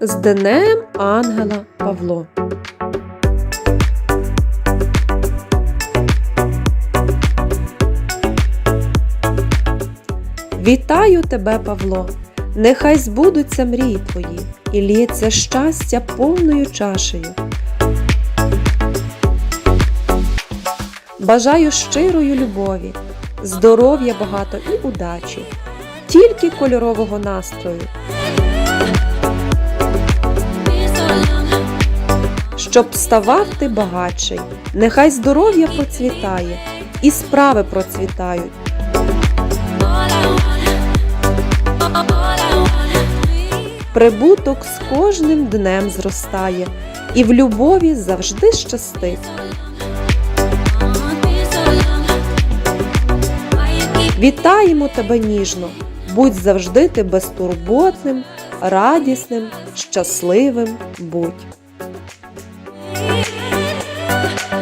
З Днем Ангела Павло. Вітаю тебе, Павло! Нехай збудуться мрії твої, і лється щастя повною чашею. Бажаю щирої любові, здоров'я багато і удачі, тільки кольорового настрою, щоб ставав ти багатший, нехай здоров'я процвітає, і справи процвітають. Прибуток з кожним днем зростає, і в любові завжди щастить. Вітаємо тебе ніжно, будь завжди ти безтурботним, радісним, щасливим будь. 아!